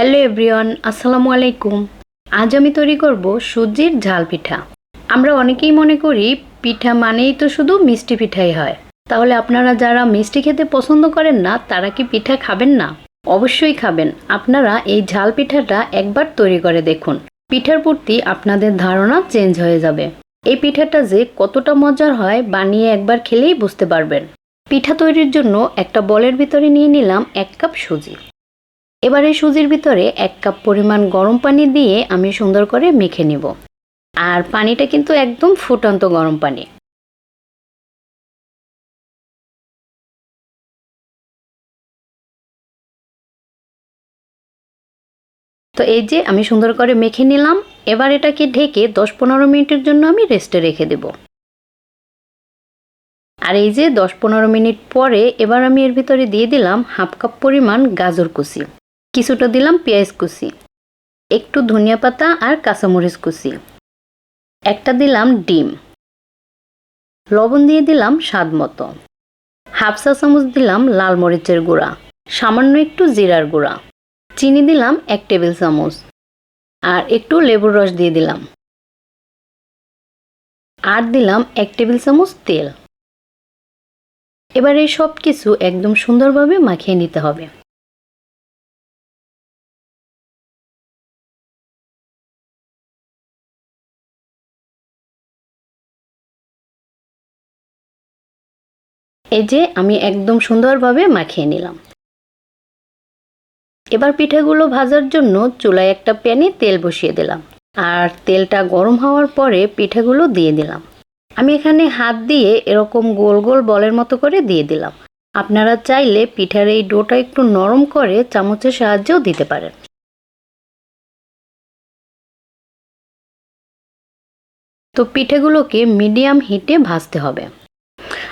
Hello everyone, আসসালামু আলাইকুম। আজ আমি তৈরি করব সুজির ঝাল পিঠা। আমরা অনেকেই মনে করি পিঠা মানেই তো শুধু মিষ্টি পিঠাই হয়। তাহলে আপনারা যারা মিষ্টি খেতে পছন্দ করেন না, তারা কি পিঠা খাবেন না? অবশ্যই খাবেন। আপনারা এই ঝাল পিঠাটা একবার তৈরি করে দেখুন। পিঠার প্রতি আপনাদের ধারণা চেঞ্জ হয়ে যাবে। এই পিঠাটা যে কতটা মজার হয়, বানিয়ে একবার খেলেই বুঝতে পারবেন। পিঠা তৈরির জন্য একটা বলের ভিতরে নিয়ে নিলাম এক কাপ সুজি। এবার সুজির ভিতরে এক কাপ পরিমাণ গরম পানি দিয়ে আমি সুন্দর করে মেখে নিব। আর পানিটা কিন্তু একদম ফুটন্ত গরম পানি। তো এই যে আমি সুন্দর করে মেখে নিলাম, এবার এটাকে ঢেকে দশ পনেরো মিনিটের জন্য আমি রেস্টে রেখে দেব। আর এই যে দশ পনেরো মিনিট পরে এবার আমি এর ভিতরে দিয়ে দিলাম হাফ কাপ পরিমাণ গাজর কুচি। কিছুটা দিলাম পেঁয়াজ কুচি, একটু ধনিয়া পাতা আর কাঁচামরিচ কুচি, একটা দিলাম ডিম, লবণ দিয়ে দিলাম স্বাদ মতো, হাফ চা চামচ দিলাম লাল মরিচের গুঁড়া, সামান্য একটু জিরার গুঁড়া, চিনি দিলাম এক টেবিল চামচ আর একটু লেবুর রস দিয়ে দিলাম, আর দিলাম এক টেবিল চামচ তেল। এবার এই সব কিছু একদম সুন্দরভাবে মাখিয়ে নিতে হবে। এই যে আমি একদম সুন্দরভাবে মাখিয়ে নিলাম। এবার পিঠাগুলো ভাজার জন্য চুলায় একটা প্যানে তেল বসিয়ে দিলাম আর তেলটা গরম হওয়ার পরে পিঠাগুলো দিয়ে দিলাম। আমি এখানে হাত দিয়ে এরকম গোল গোল বলের মতো করে দিয়ে দিলাম। আপনারা চাইলে পিঠার এই ডোটা একটু নরম করে চামচের সাহায্যেও দিতে পারেন। তো পিঠেগুলোকে মিডিয়াম হিটে ভাজতে হবে।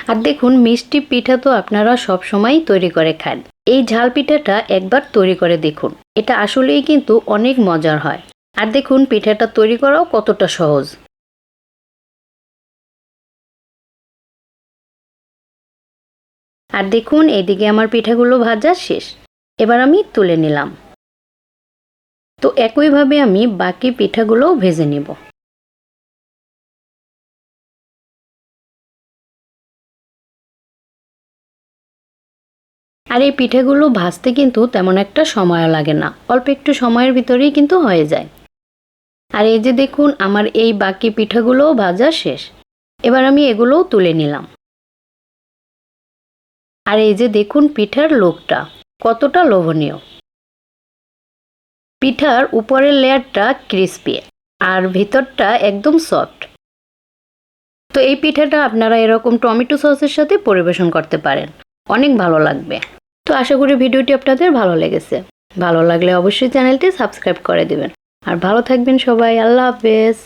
আর দেখুন, মিষ্টি পিঠা তো আপনারা সব সময় তৈরি করে খান। এই ঝাল পিঠাটা একবার তৈরি করে দেখুন। এটা আসলেই কিন্তু অনেক মজার হয়। আর দেখুন, পিঠাটা তৈরি করাও কতটা সহজ। আর দেখুন, এদিকে আমার পিঠাগুলো ভাজা শেষ। এবার আমি তুলে নিলাম। তো একইভাবে আমি বাকি পিঠাগুলোও ভেজে নেব। আর এই পিঠেগুলো ভাজতে কিন্তু তেমন একটা সময়ও লাগে না। অল্প একটু সময়ের ভিতরেই কিন্তু হয়ে যায়। আর এই যে দেখুন, আমার এই বাকি পিঠাগুলোও ভাজা শেষ। এবার আমি এগুলোও তুলে নিলাম। আর এই যে দেখুন পিঠার লোকটা কতটা লোভনীয়। পিঠার উপরের লেয়ারটা ক্রিস্পি আর ভিতরটা একদম সফট। তো এই পিঠাটা আপনারা এরকম টমেটো সসের সাথে পরিবেশন করতে পারেন। অনেক ভালো লাগবে। তো আশা করি ভিডিওটি আপনাদের ভালো লেগেছে। ভালো লাগলে অবশ্যই চ্যানেলটি সাবস্ক্রাইব করে দেবেন। আর ভালো থাকবেন সবাই। আল্লাহ হাফেজ।